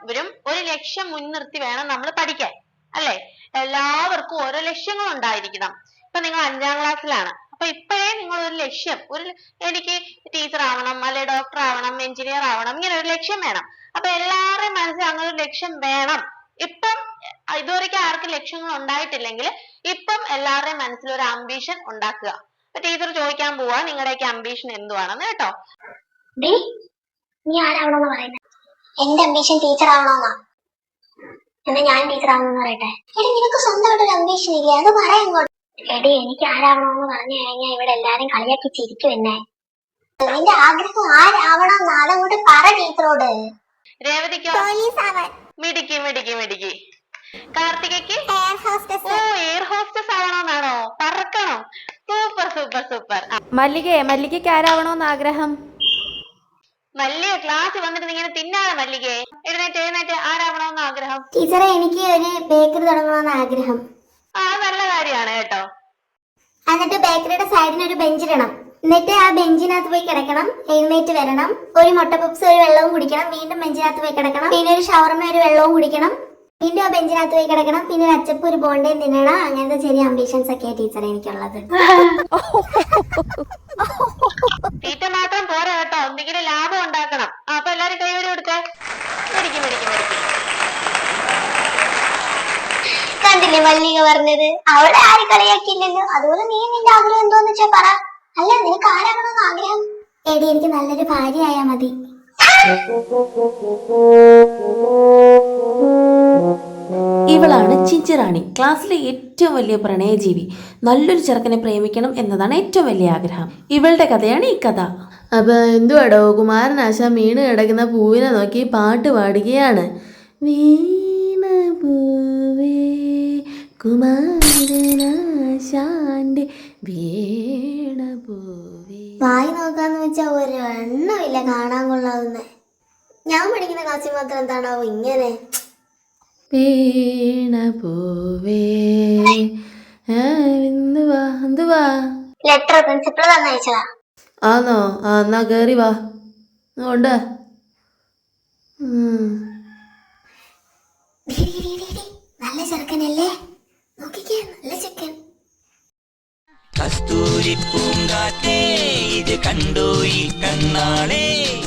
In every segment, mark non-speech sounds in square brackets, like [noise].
എല്ലാവരും ഒരു ലക്ഷ്യം മുൻനിർത്തി വേണം നമ്മൾ പഠിക്കാൻ. അല്ലെ? എല്ലാവർക്കും ഓരോ ലക്ഷ്യങ്ങൾ ഉണ്ടായിരിക്കണം. ഇപ്പൊ നിങ്ങൾ അഞ്ചാം ക്ലാസ്സിലാണ്. അപ്പൊ ഇപ്പോഴേ നിങ്ങൾ ഒരു ലക്ഷ്യം ഒരു എനിക്ക് ടീച്ചർ ആവണം അല്ലെ ഡോക്ടർ ആവണം എഞ്ചിനീയർ ആവണം ഇങ്ങനെ ഒരു ലക്ഷ്യം വേണം. അപ്പൊ എല്ലാവരുടെയും മനസ്സിൽ അങ്ങനെ ഒരു ലക്ഷ്യം വേണം. ഇപ്പം അഹ് ഇതുവരെയ്ക്കും ആർക്കും ലക്ഷ്യങ്ങൾ ഉണ്ടായിട്ടില്ലെങ്കിൽ ഇപ്പം എല്ലാവരുടെയും മനസ്സിൽ ഒരു ambition ഉണ്ടാക്കുക. അപ്പൊ ടീച്ചർ ചോദിക്കാൻ പോവാ നിങ്ങളുടെയൊക്കെ ambition എന്തുവാണെന്ന് കേട്ടോ. നീ ആരാവണമെന്ന് പറയുന്നത് എന്റെ അംബീഷൻ ടീച്ചർ ആവണമെന്നാ എന്നാ ഞാൻ ടീച്ചർ ആവണമെന്ന് പറയട്ടെ? എടി നിനക്ക് സ്വന്തമായിട്ട് ഒരു അംബീഷൻ ഇല്ലേ? അത് പറയാൻ അങ്ങോട്ട്. എടി എനിക്ക് ആരാവണമെന്ന് പറഞ്ഞു കഴിഞ്ഞാൽ ഇവിടെ എല്ലാരും കളിയാക്കി ചിരിക്കും എന്നെ. നിന്റെ ആഗ്രഹം ആരാവണം കൂടെ പറ ടീച്ചറോട്. രേവതിക്കോ? പോലീസ് ആവാൻ മിടുക്കി മിടുക്കി മിടുക്കി. കാർത്തികയ്ക്ക്? എയർ ഹോസ്റ്റസ് ഓ എയർ ഹോസ്റ്റസ് ആവണമെന്നാണോ പറക്കണം. സൂപ്പർ സൂപ്പർ സൂപ്പർ മല്ലികയെ മല്ലികയ്ക്ക് ആരാവണമെന്ന് ആഗ്രഹം? മല്ലിക ക്ലാസ് വന്നിട്ട് നീ ഇങ്ങനെ തിന്നാതെ മല്ലികയെ? എഴുന്നേറ്റ് എഴുന്നേറ്റ് ആരാവണമെന്ന് ആഗ്രഹം? ടീച്ചറെ എനിക്ക് ഒരു ബേക്കറി തുടങ്ങണമെന്ന് ആഗ്രഹം. ആ നല്ല കാര്യമാണ് കേട്ടോ. എന്നിട്ട് ബേക്കറിയുടെ സൈഡിന് ഒരു ബെഞ്ച് ഇടണം. എന്നിട്ട് ആ ബെഞ്ചിനകത്ത് പോയി കിടക്കണം. എഴുന്നേറ്റ് വരണം. ഒരു മുട്ട പപ്സ് ഒരു വെള്ളവും കുടിക്കണം. വീണ്ടും ബെഞ്ചിനകത്ത് പോയി കിടക്കണം. പിന്നെ ഒരു ഷവർമ ഒരു വെള്ളവും കുടിക്കണം. വീണ്ടും ആ ബെഞ്ചിനകത്ത് പോയി കിടക്കണം. പിന്നെ ഒരു അച്ചപ്പ് ഒരു ബോണ്ടയും തിന്നണം. അങ്ങനത്തെ ചെറിയ അംബിഷൻസ് ഒക്കെയാണ് ടീച്ചറെ എനിക്കുള്ളത് [laughs] [laughs] തീറ്റ മാത്രം പോരാ കേട്ടോ എന്തെങ്കിലും ലാഭം ഉണ്ടാക്കണം ആ, അപ്പൊ എല്ലാരും കൈവരി കൊടുത്തേ മേടിക്കും മേടിക്കും മേടിക്കും കണ്ടില്ലേ മല്ലിക പറഞ്ഞത്? അവിടെ ആരും കളിയാക്കിയില്ലല്ലോ അതുപോലെ നീ നിന്റെ ആഗ്രഹം എന്തോന്ന് വെച്ചാ പറ. അല്ല നിനക്ക് ആരാകണമെന്ന് ആഗ്രഹം? എടി എനിക്ക് നല്ലൊരു ഭാര്യ ആയാ മതി. ഇവളാണ് ചിഞ്ചിറാണി ക്ലാസ്സിലെ ഏറ്റവും വലിയ പ്രണയജീവി. നല്ലൊരു ചെറുക്കനെ പ്രേമിക്കണം എന്നതാണ് ഏറ്റവും വലിയ ആഗ്രഹം. ഇവളുടെ കഥയാണ് ഈ കഥ. അപ്പൊ എന്തുവാടോ കുമാരനാശ വീണ് കിടക്കുന്ന പൂവിനെ നോക്കി പാട്ട് പാടുകയാണ്. വീണ പൂവേ കുമാരനാശാന്റെ വീണ പോവേ വായി നോക്കാന്ന് വെച്ചാ ഒരു എണ്ണമില്ല കാണാൻ കൊള്ളാവുന്ന. ഞാൻ പഠിക്കുന്ന ക്ലാസ്സിൽ മാത്രം എന്താണാവോ ഇങ്ങനെ? വീണ പോവേ ആ, എന്തുവാ എന്തുവാ ലെറ്റർ പ്രിൻസിപ്പൾ തന്നയച്ചതാ. ആന്നോ? ആ എന്നാ കേറി വാ. ഉണ്ട്. [laughs] നല്ല ചെറുക്കനല്ലേ? നോക്കിക്കേ നല്ല ചെക്കൻ. കസ്തൂരി പൂങ്കാറ്റേ ഇത് കണ്ടോ ഈ കണ്ണാളേ?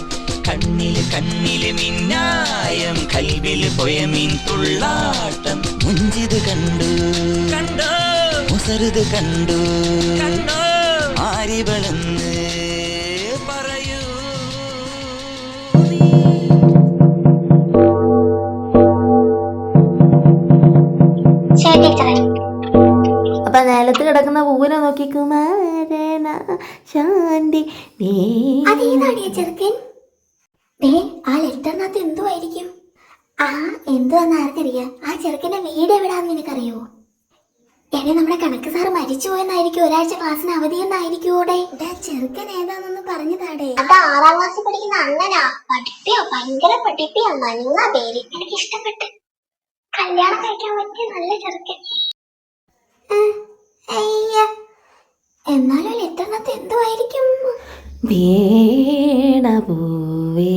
കണ്ണിൽ കണ്ണിൽ മിന്നായം കൽവിൽ പൊയമീൻ തുള്ളാട്ടം. മുഞ്ചിത് കണ്ടു. കണ്ടോ. മുസറുത് കണ്ടു. കണ്ടോ. ആരിവളെന്ന് നിലത്ത് കിടക്കുന്ന പൂവിനെ നോക്കി കുമാരന ശാന്തി. അതേതാടിയ ചെറുക്കൻ. ആ ലെറ്ററിനകത്ത് എന്തുവായിരിക്കും? ആ എന്തുവാന്ന് ആർക്കറിയാം? ആ ചെറുക്കന്റെ വീട് എവിടാന്ന് നിനക്കറിയോ എന്നെ നമ്മുടെ കണക്ക് സാർ മരിച്ചു പോയെന്നായിരിക്കും. ഒരാഴ്ച ക്ലാസ്സിന് അവധി എന്നായിരിക്കൂടെ ചെറുക്കൻ ഏതാണെന്ന് പറഞ്ഞു താടേ അത് ആറാം ക്ലാസ്സിൽ പഠിക്കുന്ന അണ്ണനാ. പഠിപ്പിയോ? ഭയങ്കര പഠിപ്പിയോ. മഞ്ഞ പേര്. എനിക്ക് ഇഷ്ടപ്പെട്ട് കല്യാണം കഴിക്കാൻ പറ്റിയ നല്ല ചെറുക്കൻ. എന്നാലും എത്തുന്നത് എന്തുമായിരിക്കും വീണ പൂവേ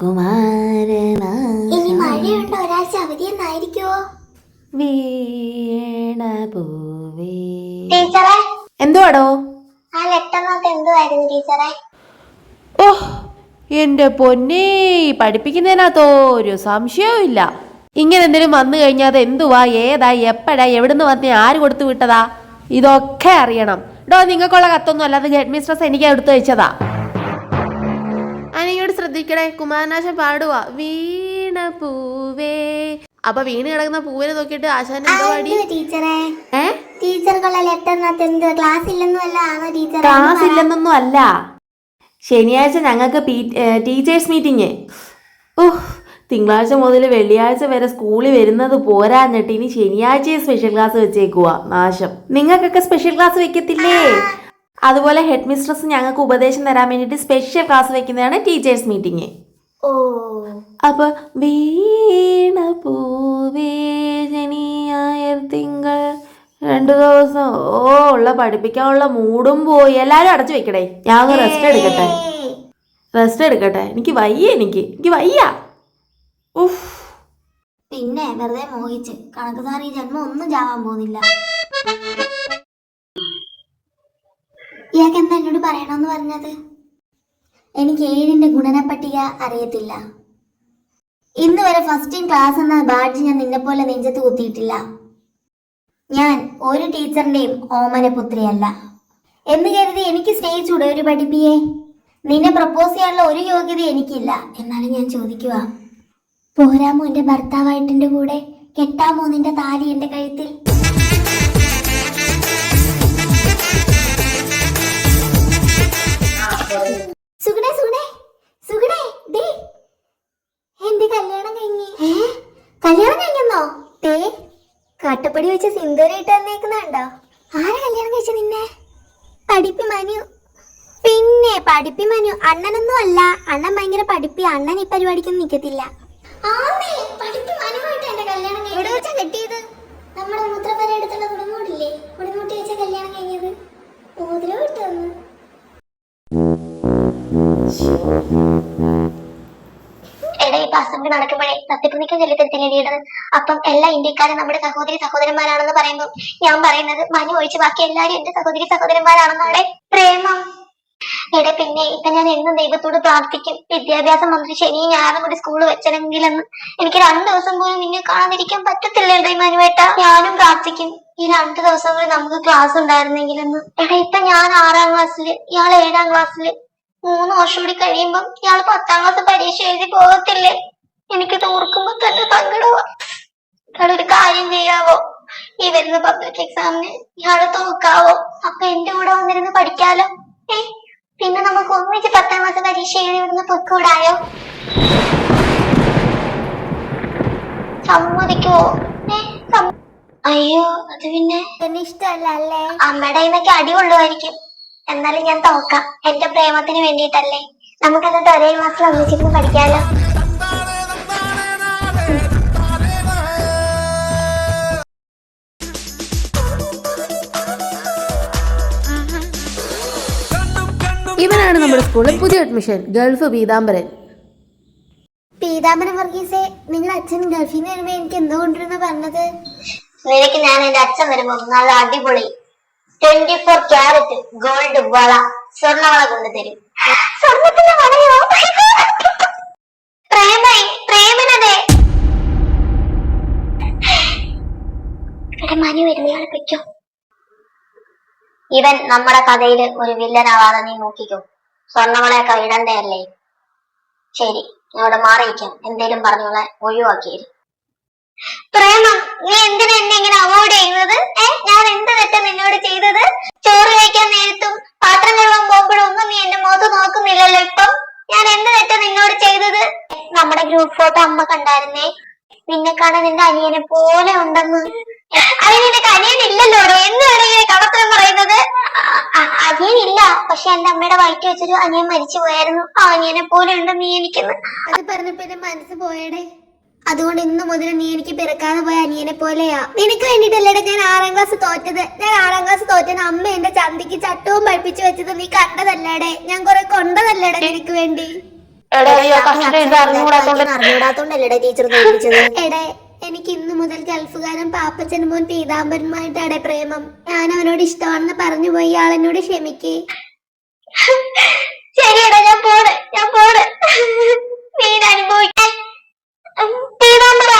കുമാരന. ഇനി മഴയുണ്ട്? ഒരാഴ്ച അവധിയെന്നായിരിക്കുവോ? വീണ പൂവേ. ടീച്ചറെ? എന്തുവാടോ? ആ ലെറ്ററിനകത്ത് എന്തുമായിരുന്നു ടീച്ചറെ? ഓ എന്റെ പൊന്നേ പഠിപ്പിക്കുന്നതിനകത്തോ ഒരു സംശയവും ഇല്ല ഇങ്ങനെ എന്തെങ്കിലും വന്നു കഴിഞ്ഞാൽ അത് എന്തുവാ ഏതാ? എപ്പോഴാ? എവിടുന്ന് വന്നേ? ആര് കൊടുത്തു വിട്ടതാ? ഇതൊക്കെ അറിയണം. ഡോ നിങ്ങൾക്കുള്ള കത്തൊന്നും അല്ലാതെ ഹെഡ് മിസ്ട്രസ് എനിക്ക് എടുത്തു വെച്ചതാ. അനിയോട് ശ്രദ്ധിക്കണേ. കുമാരനാശൻ പാടുവാ. വീണ പൂവേ. അപ്പൊ വീണ് കിടക്കുന്ന പൂവിനെ നോക്കിട്ട് ആശാൻ എന്തോ ടീച്ചറെ? ടീച്ചർക്കുള്ള ലെറ്ററിനകത്ത് എന്ത് ക്ലാസ് ഇല്ലെന്നും അല്ല? ടീച്ചർ ക്ലാസ് ഇല്ലെന്നൊന്നും അല്ല. ശനിയാഴ്ച ഞങ്ങൾക്ക് ടീച്ചേഴ്സ് മീറ്റിംഗ് ഓഹ് തിങ്കളാഴ്ച മുതൽ വെള്ളിയാഴ്ച വരെ സ്കൂളിൽ വരുന്നത് പോരാഞ്ഞിട്ട് ഇനി ശനിയാഴ്ചയും സ്പെഷ്യൽ ക്ലാസ് വെച്ചേക്കുക നാശം. നിങ്ങൾക്കൊക്കെ സ്പെഷ്യൽ ക്ലാസ് വെക്കത്തില്ലേ? അതുപോലെ ഹെഡ് മിസ്ട്രസ് ഞങ്ങൾക്ക് ഉപദേശം തരാൻ വേണ്ടിയിട്ട് സ്പെഷ്യൽ ക്ലാസ് വെക്കുന്നതാണ് ടീച്ചേഴ്സ് മീറ്റിംഗ് ഓ. അപ്പൊ വീണ പൂവേ ശനിയായർ തിങ്കൾ രണ്ടു ദിവസം ഓ ഉള്ള പഠിപ്പിക്കാനുള്ള മൂടും പോയി. എല്ലാരും അടച്ചു വെക്കടേ. ഞാൻ ഒന്ന് റെസ്റ്റ് എടുക്കട്ടെ. റെസ്റ്റ് എടുക്കട്ടെ. എനിക്ക് വയ്യ എനിക്ക്. എനിക്ക് വയ്യ. ഉഫ്. പിന്നെ വെറുതെ മോഹിച്ച്. കണക്ക് സാർ ഈ ജന്മം ഒന്നും ചാവാൻ പോകുന്നില്ല. ഇയാൾക്ക് എന്താ എന്നോട് പറയണമെന്ന് പറഞ്ഞത്? എനിക്ക് ഏഴിന്റെ ഗുണന പട്ടിക അറിയത്തില്ല. ഇന്ന് വരെ ഫസ്റ്റ് ക്ലാസ് എന്ന ബാഡ്ജ് ഞാൻ നിന്നെ പോലെ നെഞ്ചത്ത് കുത്തിയിട്ടില്ല. ഞാൻ ഒരു ടീച്ചറിന്റെയും ഓമന പുത്രിയല്ല എന്ന് കരുതി എനിക്ക് സ്നേഹിച്ചൂടെ ഒരു പഠിപ്പിയെ? നിന്നെ പ്രപ്പോസ് ചെയ്യാനുള്ള ഒരു യോഗ്യത എനിക്കില്ല. എന്നാലും ഞാൻ ചോദിക്കുക പോരാമോ എന്റെ ഭർത്താവായിട്ട് എന്റെ കൂടെ കെട്ടാമോ നിന്റെ താലി എന്റെ കഴുത്തിൽ. സുഗുണേ സുഗുണേ സുഗുണേ ദേ. കല്യാണം കാട്ടപ്പടി വെച്ച് സിന്ദൂരായിട്ട് വന്നേക്കുന്നുണ്ടോ കല്യാണം കഴിച്ച നിന്നെ? പഠിപ്പി മനു. പിന്നെ പഠിപ്പി മനു അണ്ണനൊന്നും അല്ല. അണ്ണൻ ഭയങ്കര പഠിപ്പി. അണ്ണൻ ഈ പരിപാടിക്കൊന്നും കെട്ടിയത് നമ്മുടെ അടുത്തുള്ള കുടുംബൂടില്ലേ കുടുംബൂട്ടി വെച്ച കല്യാണം കഴിഞ്ഞത് വന്നു എടാ നടക്കുമ്പോഴേ സത്യപ്രതിജ്ഞ അപ്പം എല്ലാ ഇന്ത്യക്കാരും നമ്മുടെ സഹോദരി സഹോദരന്മാരാണെന്ന് പറയുമ്പോൾ ഞാൻ പറയുന്നത് മനു ഒഴിച്ച് ബാക്കി എല്ലാരും എന്റെ സഹോദരി സഹോദരന്മാരാണെന്നാണ്. പ്രേമം. എടാ പിന്നെ ഇപ്പൊ ഞാൻ എന്നും ദൈവത്തോട് പ്രാർത്ഥിക്കും. വിദ്യാഭ്യാസ മന്ത്രി ശനി ഞാനും കൂടി സ്കൂൾ വെച്ചെങ്കിലെന്ന്. എനിക്ക് രണ്ടു ദിവസം പോലും നിന്നെ കാണാതിരിക്കാൻ പറ്റത്തില്ലേ മനുവേട്ട ഞാനും പ്രാർത്ഥിക്കും. ഈ രണ്ടു ദിവസം കൂടി നമുക്ക് ക്ലാസ് ഉണ്ടായിരുന്നെങ്കിലെന്ന്. എടാ ഇപ്പൊ ഞാൻ ആറാം ക്ലാസ്സിൽ ഇയാൾ ഏഴാം ക്ലാസ്സിൽ മൂന്ന് വർഷം കൂടി കഴിയുമ്പം ഇയാൾ പത്താം ക്ലാസ് പരീക്ഷ എഴുതി പോകത്തില്ലേ? എനിക്ക് തോർക്കുമ്പോ തന്നെ സങ്കടമാ ഒരു കാര്യം ചെയ്യാവോ? ഈ വരുന്ന പബ്ലിക് എക്സാമിന് ഇയാൾ തോക്കാവോ? അപ്പൊ എന്റെ കൂടെ വന്നിരുന്ന് പഠിക്കാലോ? ഏ? പിന്നെ നമുക്ക് ഒന്നിച്ച് പത്താം ക്ലാസ് പരീക്ഷ എഴുതി വിടുന്ന പൊക്കൂടായോ സമ്മതിക്കോ അയ്യോ അത് പിന്നെ എന്നെ ഇഷ്ടമല്ല അല്ലേ? അമ്മയുടെ കയ്യിന്നൊക്കെ അടി കൊള്ളുമായിരിക്കും. എന്നാലും ഞാൻ തോക്കാം. എന്റെ പ്രേമത്തിന് വേണ്ടിയിട്ടല്ലേ. നമുക്കത് ഒരേ ക്ലാസ്സിൽ ഒന്നിച്ചിരുന്ന് പഠിക്കാലോ. ഇവനാണ് നമ്മുടെ സ്കൂളിൽ പുതിയ അഡ്മിഷൻ. ഗൾഫ് പീതാംബരൻ. പീതാംബരൻ വർഗീസെ നിങ്ങൾ അച്ഛൻ ഗൾഫിൽ നിന്ന് വരുമ്പോ എനിക്ക് എന്തോ കൊണ്ടുവരുന്ന പറഞ്ഞത്? നിനക്ക് ഞാൻ എന്റെ അച്ഛൻ വരുമ്പോ നല്ല അടിപൊളി ട്വന്റി ഫോർ ക്യാരറ്റ് ഗോൾഡ് വള സ്വർണവള കൊണ്ടുതരും. സ്വർണത്തിന്റെ വളയോ? പ്രേമൈ പ്രേമനതെ. മനു വരുന്നയാളെ പൊയ്ക്കോ ഇവൻ നമ്മുടെ കഥയിൽ ഒരു വില്ലനാവാതെ നീ നോക്കിക്കോ. സ്വർണവളയൊക്കെ ഇടണ്ടല്ലേ ശരി ഞാൻ ഇവിടെ മാറിയിരിക്കാം. എന്തേലും പറഞ്ഞോളെ ഒഴിവാക്കിയത് പ്രേമം നീ എന്തിനാ എന്നെ ഇങ്ങനെ അവോയ്ഡ് ചെയ്യുന്നത്? ഏ ഞാൻ എന്ത് തെറ്റാ നിന്നോട് ചെയ്തത്? ചോറ് കഴിക്കാൻ നേരത്തും പാത്രം കഴുകാൻ പോകുമ്പോഴും ഒന്നും നീ എന്റെ മുഖത്ത് നോക്കുന്നില്ലല്ലോ ഇപ്പം? ഞാൻ എന്ത് തെറ്റാ നിന്നോട് ചെയ്തത്? നമ്മുടെ ഗ്രൂപ്പ് ഫോട്ടോ അമ്മ കണ്ടായിരുന്നേ. നിന്നെ കാണാൻ നിന്റെ അനിയനെ പോലെ ഉണ്ടെന്ന്. അതിന് നിനക്ക് എന്ന് എന്താണ് ഇങ്ങനെ കള്ളത്തരം പറയുന്നത്? അനിയൻ ഇല്ല അനിയനില്ല. പക്ഷെ എന്റെ അമ്മയുടെ വയറ്റ് വെച്ചൊരു അനിയൻ മരിച്ചു പോയായിരുന്നു. ആ അനിയനെ പോലെ ഉണ്ട് നീ എനിക്കെന്ന്. അത് പറഞ്ഞപ്പോ എന്റെ മനസ്സ് പോയടേ. അതുകൊണ്ട് ഇന്ന് മുതൽ നീ എനിക്ക് പിറക്കാതെ പോയ അനിയനെ പോലെയാ. നിനക്ക് വേണ്ടിട്ടല്ലേടെ ഞാൻ ആറാം ക്ലാസ് തോറ്റത്? ഞാൻ ആറാം ക്ലാസ് തോറ്റത് അമ്മ എന്റെ ചന്തിക്ക് ചട്ടവും പഠിപ്പിച്ചു വെച്ചത് നീ കണ്ടതല്ലേടെ. ഞാൻ കുറെ കൊണ്ടതല്ലേടെ എനിക്ക് വേണ്ടി. അറിഞ്ഞൂടാത്തോണ്ടല്ലേടെ ടീച്ചർ എടേ എനിക്ക് ഇന്നു മുതൽ ഗൾഫുകാരൻ പാപ്പച്ചനും മോൻ പീതാംബരനുമായിട്ടാണ് പ്രേമം. ഞാൻ അവനോട് ഇഷ്ടമാണെന്ന് പറഞ്ഞു പോയി ആൾ എന്നോട് ക്ഷമിക്ക്. ശരിയടാ ഞാൻ പോണ് ഞാൻ പോണ്. നീ അനുഭവിക്കേ. പീതാംബര.